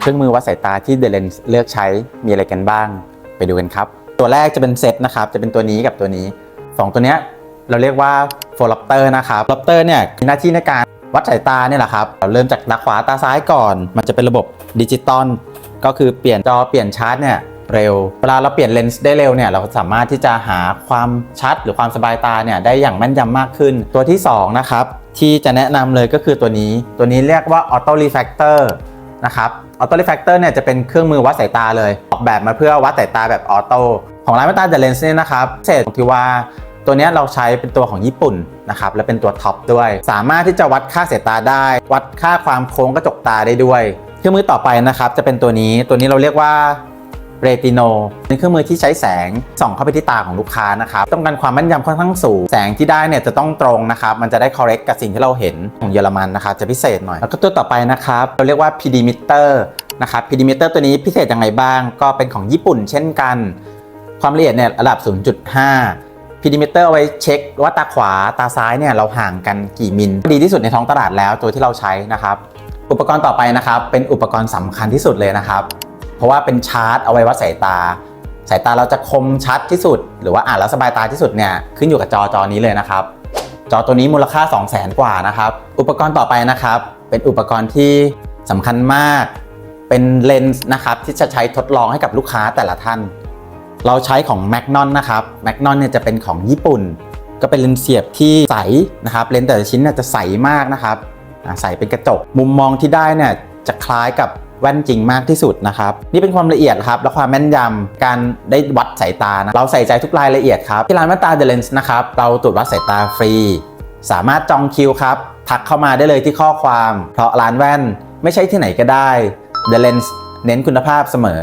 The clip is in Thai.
เครื่องมือวัดสายตาที่ The Lens เลือกใช้มีอะไรกันบ้าง ไปดูกันครับ ตัวแรกจะเป็นเซตนะครับ จะเป็นตัวนี้กับตัวนี้ 2 ตัวเนี้ยเราเรียกว่า f o r l o p t e r นะครับ l o p t e r เนี่ยมีหน้าที่ในการวัดสายตาเนี่ยแหละครับ เราเริ่มจากตาขวาตาซ้ายก่อน มันจะเป็นระบบดิจิตอลก็คือเปลี่ยนจอเปลี่ยนชาร์จเนี่ยเร็ว เวลาเราเปลี่ยนเลนส์ได้เร็วเนี่ยเราสามารถที่จะหาความชัดหรือความสบายตาเนี่ยได้อย่างแม่นยำมากขึ้น ตัวที่สองนะครับ ที่จะแนะนำเลยก็คือตัวนี้ ตัวนี้เรียกว่า Auto Refractor นะครับ ออโต้รีแฟกเตอร์เนี่ยจะเป็นเครื่องมือวัดสายตาเลย ออกแบบมาเพื่อวัดสายตาแบบออโต้ของร้านแว่นตาเดลเลนส์เนี่ยนะครับพิเศษตรงที่ว่าตัวนี้เราใช้เป็นตัวของญี่ปุ่นนะครับและเป็นตัวท็อปด้วย สามารถที่จะวัดค่าสายตาได้ วัดค่าความโค้งกระจกตาได้ด้วย เครื่องมือต่อไปนะครับจะเป็นตัวนี้ตัวนี้เราเรียกว่า เรติโนเป็นเครื่องมือที่ใช้แสงส่องเข้าไปที่ตาของลูกค้านะครับต้องการความแม่นยำค่อนข้างสูง แสงที่ได้เนี่ยจะต้องตรงนะครับมันจะได้ correct กับสิ่งที่เราเห็นของเยอรมันนะครับจะพิเศษหน่อย แล้วก็ตัวต่อไปนะครับเราเรียกว่า PD meter นะครับ PD meter ตัวนี้พิเศษยังไงบ้าง ก็เป็นของญี่ปุ่นเช่นกัน ความละเอียดเนี่ยระดับ 0.5 PD meter เอาไว้เช็คว่าตาขวาตาซ้ายเนี่ยเราห่างกันกี่มิล ดีที่สุดในท้องตลาดแล้วตัวที่เราใช้นะครับ อุปกรณ์ต่อไปนะครับ เป็นอุปกรณ์สำคัญที่สุดเลยนะครับ ราะว่าเป็นชาร์จเอาไว้วัดสายตา สายตาเราจะคมชัดที่สุด หรือว่าอ่านแล้วสบายตาที่สุดเนี่ยขึ้นอยู่กับจอจอนี้เลยนะครับ จอตัวนี้มูลค่า 2 0 0 0 0 0 กว่านะครับ อุปกรณ์ต่อไปนะครับ เป็นอุปกรณ์ที่สำคัญมาก เป็นเลนส์นะครับที่จะใช้ทดลองให้กับลูกค้าแต่ละท่าน เราใช้ของ m a g n o n นะครับ m a g n o n เนี่ยจะเป็นของญี่ปุ่น ก็เป็นเลนส์เสียบที่ใสนะครับ เลนส์แต่ละชิ้นเนี่ยจะใสมากนะครับใสเป็นกระจก มุมมองที่ได้เนี่ยจะคล้ายกับ แว่นจริงมากที่สุดนะครับนี่เป็นความละเอียดครับและความแม่นยำการได้วัดสายตานะเราใส่ใจทุกรายละเอียดครับที่ร้านแว่นตาเดลนส์นะครับเราตรวจวัดสายตาฟรี สามารถจองคิวครับทักเข้ามาได้เลยที่ข้อความ เพราะร้านแว่นไม่ใช่ที่ไหนก็ได้ The Lens เน้นคุณภาพเสมอ